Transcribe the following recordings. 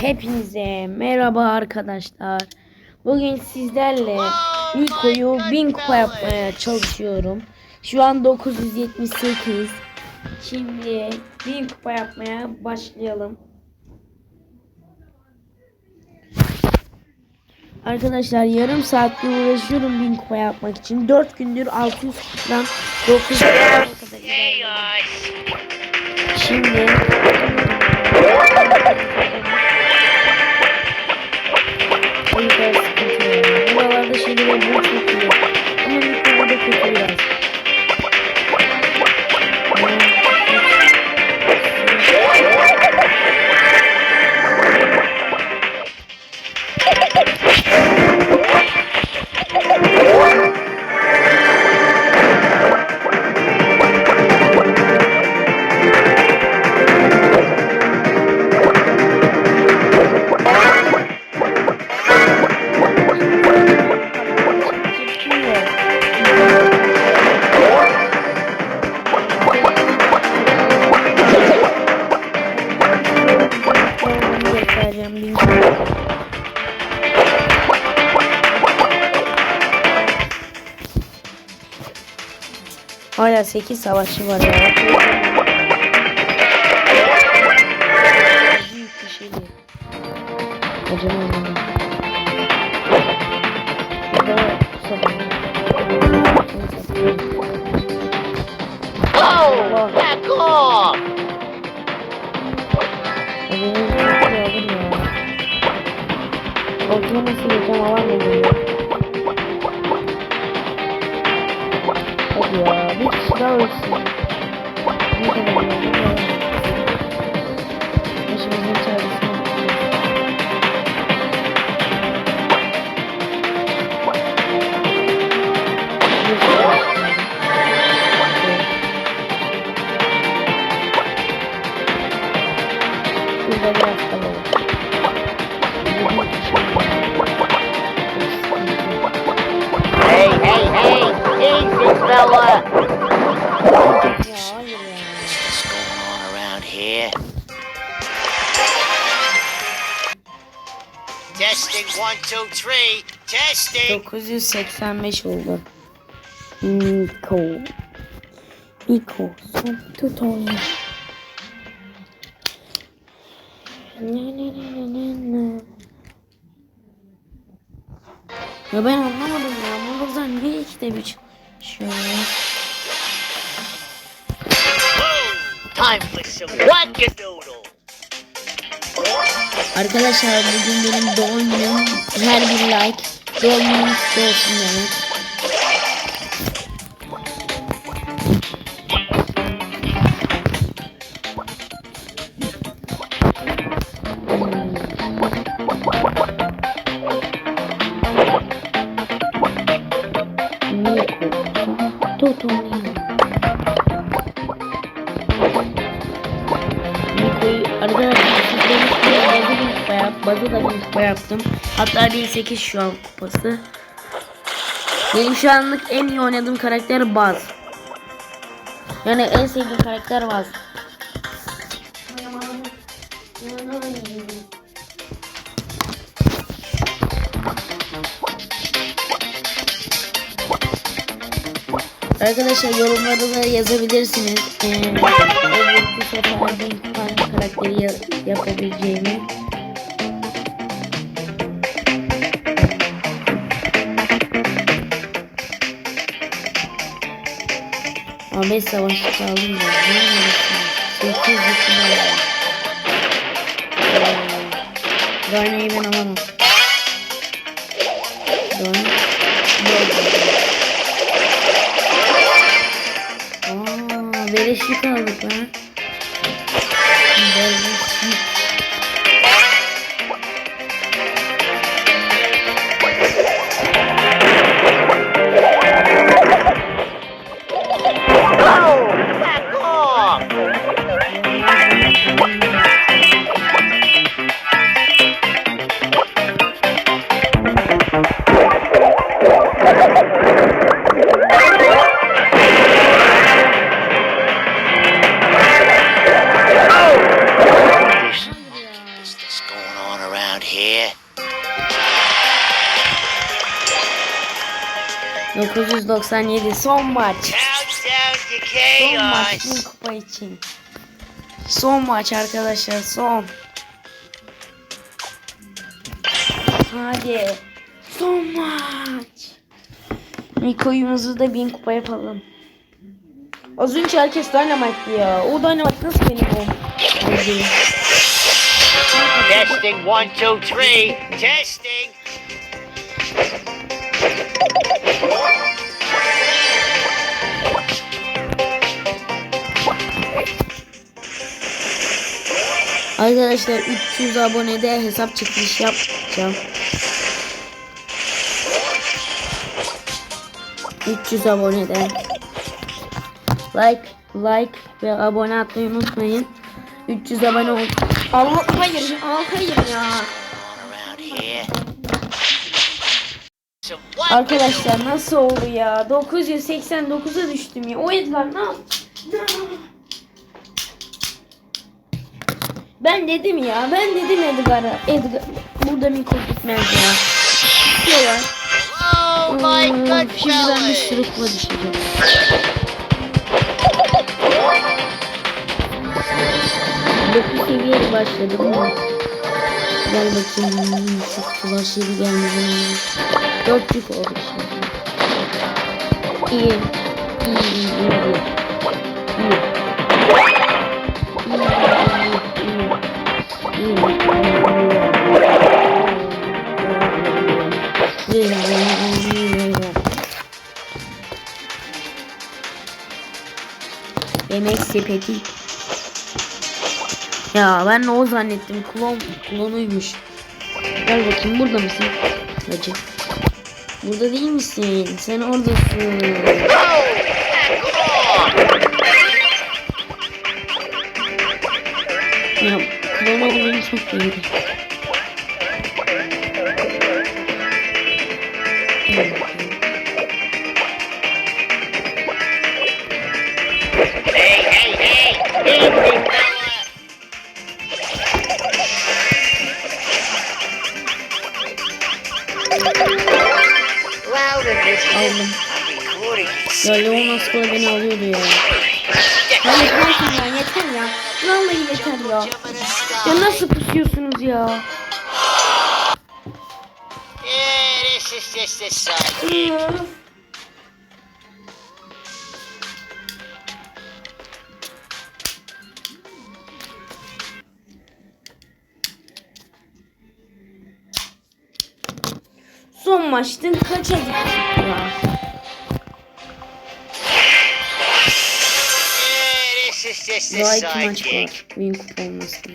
Hepinize merhaba arkadaşlar. Bugün sizlerle Niko'yu 1000 kupa yapmaya çalışıyorum. Şu an 978. Şimdi 1000 kupa yapmaya başlayalım. Arkadaşlar yarım saattir uğraşıyorum 1000 kupa yapmak için. 4 gündür 600 kupadan 900 kupaya kadar ilerledim. Şimdi O yüzden sıkıntı var. Buralarda şeyleri bu çok iyi. Ama mikrofonda kötü biraz. Hala 8 savaşçı var ya. Büyük bir şey değil. Sabah. Oh, back off! Çok iyi aldım ya. Ortaya nasıl. Hadi ya bir kişi daha ölsün. Ne kadar hayır ya. Around here? Testing one, two, three. Testing. 985 oldu. Niko. Niko. Son ne ne. Ya ben anlamadım ya. Motorlar niye ikide bir çalışıyor ya? Time for some wackadoodle. Arkadaşlar bugün benim doğum günüm. Her bir like doğum günüm olsun demek. Kupa yaptım. Hatta 1.8 şu an kupası. Benim şu anlık en iyi oynadığım karakter Baz. Yani en sevdiğim karakter Baz. Arkadaşlar yorumlarda da yazabilirsiniz. Ee, tane karakteri ya- yapabileceğimi. Ama 5 savaşçı kaldım da. Ne yapıyorsun? 8 yıkımda var. Garne'yi ben alamam. Garne. Aa, beleşik aldık lan. Beleşik. 997 son maç. Son maç bin kupa için. Son maç arkadaşlar son. Hadi. Son maç. İlk oyunumuzu da bin kupa yapalım. Az önce herkes Dynamite'di ya. O Dynamite nasıl benim o? Testing one, two, three. Testing. Arkadaşlar 300 abonede hesap çekiliş yapacağım. 300 abonede. Like, like ve abone atmayı unutmayın. 300 abone ol. Allah hayır, Aa, hayır ya. Arkadaşlar nasıl oldu ya? 989'a düştüm ya. O Edgar ne yaptı? Ben dedim ya. Ben dedim Edgar'a. Edgar burada Miko gitmez ya. Diyorlar. Oh my Hmm, god, Şimdi ben bir fellas. sırıkla düşeceğim. Dokuz seviyeli başladım ama. Gel bakayım. Şu flash yeri gelmedi. Dört yük oldu şimdi. İyi, iyi, iyi. İyi. İyi, Yemek sepeti. Ya ben de o zannettim. Klon, klonuymuş. Gel bakayım burada mısın? Hacı. Burada değil misin? Sen oradasın. Ya klon olmanı çok iyiydi. Aldım. Ya Leon askıla beni alıyordu ya. Hayır bırakın ya yeter ya. Vallahi yeter ya. Ya nasıl pusuyorsunuz ya? Yeah, this is just Son maçtın kaça Daha iki maç var. Win kupa olmasın.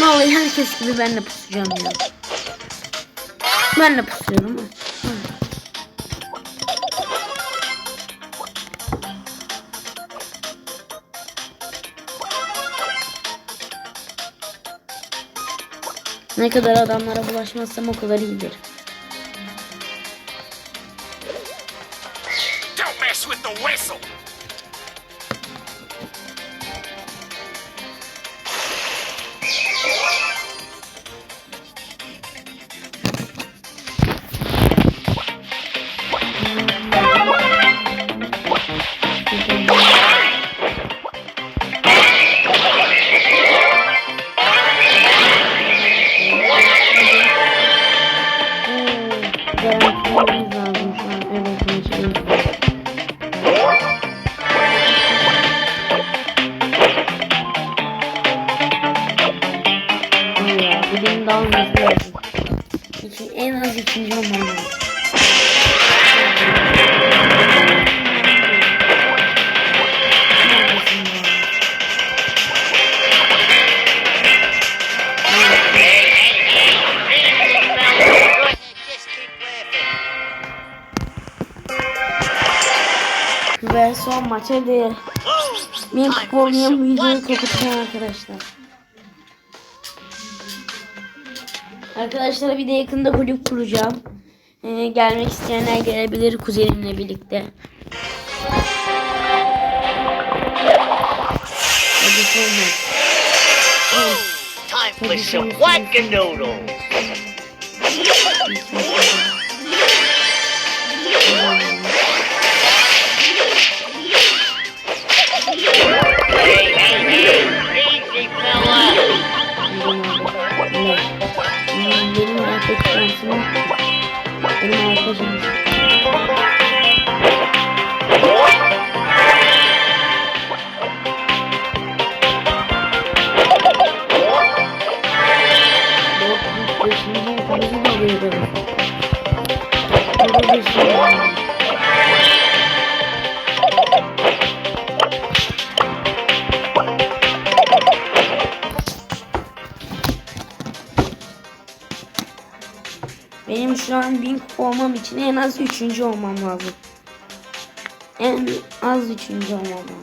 Vallahi herkes gibi ben de pusacağım ya. Ben de pusuyorum. Ne kadar adamlara bulaşmazsam o kadar iyidir. Don't mess with the whistle. Garantilememiz lazım son maç hadi. Benim oynayan some videoyu kapatacağım arkadaşlar. Arkadaşlar bir de yakında kulüp kuracağım. Ee, gelmek isteyenler gelebilir kuzenimle birlikte. Hadi Time for some. Benim şu an 1000 kupa olmam için en az 3. olmam lazım. En az 3. olmam lazım.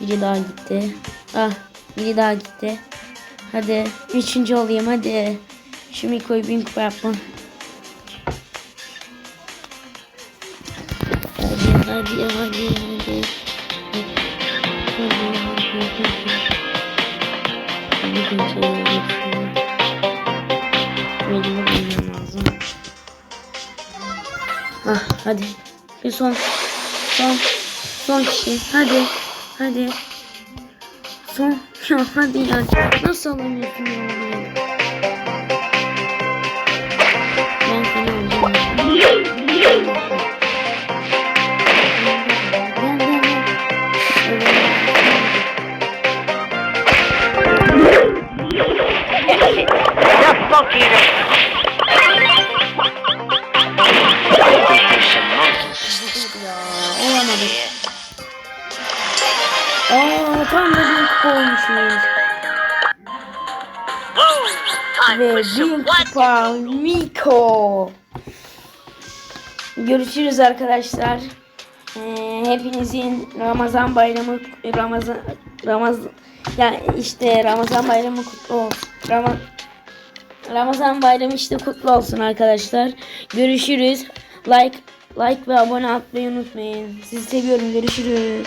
Biri daha gitti. Ah, biri daha gitti. Hadi, üçüncü olayım hadi. Şu Miko'yu bin kupa yapma. Ah, hadi. Bir son. Son. Son. Son. Wackadoodles. Miko. Görüşürüz arkadaşlar. Ee, hepinizin Ramazan bayramı Ramazan Ramazan ya işte Ramazan bayramı kutlu olsun. Rama, Ramazan bayramı işte kutlu olsun arkadaşlar. Görüşürüz. Like like ve abone atmayı unutmayın. Sizi seviyorum. Görüşürüz.